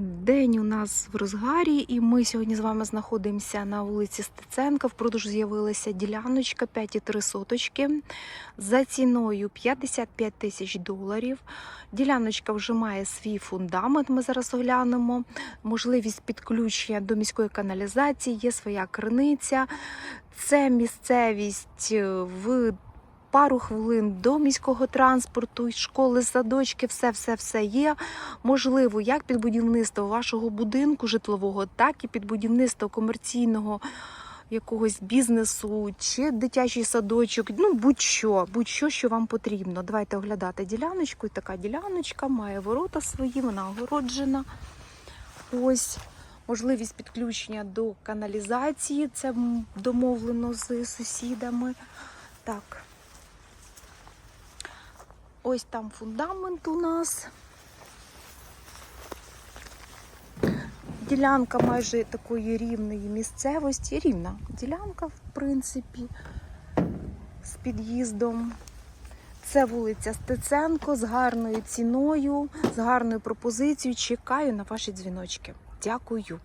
День у нас в розгарі, і ми сьогодні з вами знаходимося на вулиці Стеценка. Впродовж з'явилася діляночка 5,3 соточки за ціною 55 тисяч доларів. Діляночка вже має свій фундамент. Ми зараз оглянемо. Можливість підключення до міської каналізації, є своя криниця. Це місцевість е, в пару хвилин до міського транспорту, школи, садочки, все, все, все є. Можливо, як під будівництво вашого будинку житлового, так і під будівництво комерційного якогось бізнесу чи дитячий садочок. Ну, будь-що, будь-що, що вам потрібно. Давайте оглядати діляночку. І така діляночка має ворота свої, вона огороджена. Ось. Можливість підключення до каналізації, це домовлено з сусідами. Так. Ось там фундамент у нас. Ділянка майже такої рівної місцевості. Рівна ділянка, в принципі, з під'їздом. Це вулиця Стеценко з гарною ціною, з гарною пропозицією. Чекаю на ваші дзвіночки. Дякую.